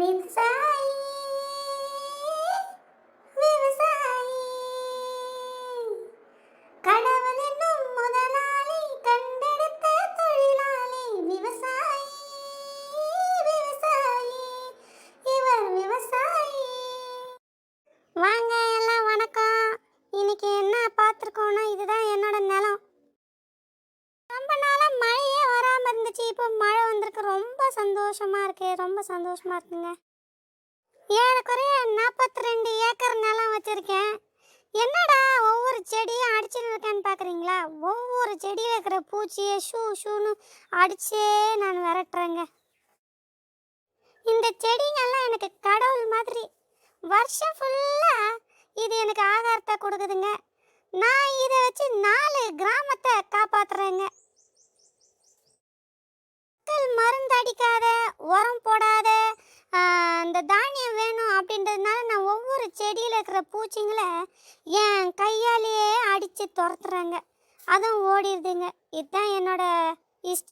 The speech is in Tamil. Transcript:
விவசாயி விவசாயி. கடவுள் என்னும் முதலாளி கண்டெடுத்த தொழிலாளி விவசாயி விவசாயி. இவர் விவசாயி. வாங்க எல்லாம் வணக்கம். இன்னைக்கு என்ன பார்த்துருக்கோன்னா இதுதான் என்னோட நிலம். ரொம்ப நாளாக மழை வராமல் இப்போ மழை வந்திருக்கு. ரொம்ப சந்தோஷமாக இருக்கே. ரொம்ப சந்தோஷமாக இருக்குங்க. ஏறக்குறைய நாற்பத்தி ரெண்டு ஏக்கர் நிலம் வச்சுருக்கேன். என்னடா ஒவ்வொரு செடியும் அடிச்சுட்டு இருக்கேன்னு பார்க்குறீங்களா ஒவ்வொரு செடியில் இருக்கிற பூச்சியை ஷூ ஷூன்னு அடிச்சே நான் விரட்டுறேங்க. இந்த செடிங்கெல்லாம் எனக்கு கடவுள் மாதிரி வருஷம் ஃபுல்லாக இது எனக்கு ஆகாரத்தை கொடுக்குதுங்க. நான் இதை வச்சு நாலு கிராமத்தை அடிக்காத உரம் போடாத இந்த தானியம் வேணும் அப்படின்றதுனால நான் ஒவ்வொரு செடியில் இருக்கிற பூச்சிங்களை என் கையாலேயே அடித்து துரத்துறேங்க. அதுவும் ஓடிடுதுங்க இதுதான் என்னோட இஷ்ட